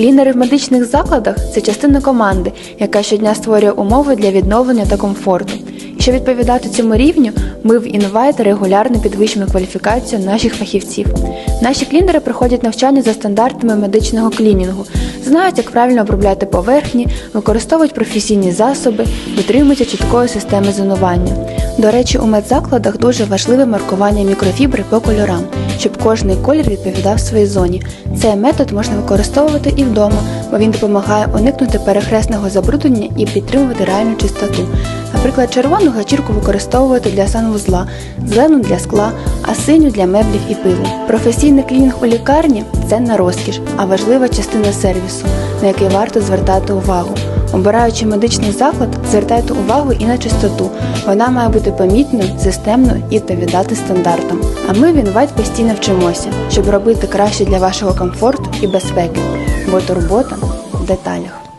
Клінери в медичних закладах це частина команди, яка щодня створює умови для відновлення та комфорту. І щоб відповідати цьому рівню, ми в Invite регулярно підвищуємо кваліфікацію наших фахівців. Наші клінери проходять навчання за стандартами медичного клінінгу, знають, як правильно обробляти поверхні, використовують професійні засоби, дотримуються чіткої системи зонування. До речі, у медзакладах дуже важливе маркування мікрофібри по кольорам, щоб кожний колір відповідав своїй зоні. Цей метод можна використовувати і вдома, бо він допомагає уникнути перехресного забруднення і підтримувати реальну чистоту. Наприклад, червону гачірку використовувати для санвузла, зелену для скла, а синю для меблів і пилу. Професійний клінінг у лікарні це не розкіш, а важлива частина сервісу, на який варто звертати увагу. Обираючи медичний заклад, звертайте увагу і на чистоту. Вона має бути помітною, системною і відповідати стандартам. А ми в Інвайт постійно вчимося, щоб робити краще для вашого комфорту і безпеки, бо турбота в деталях.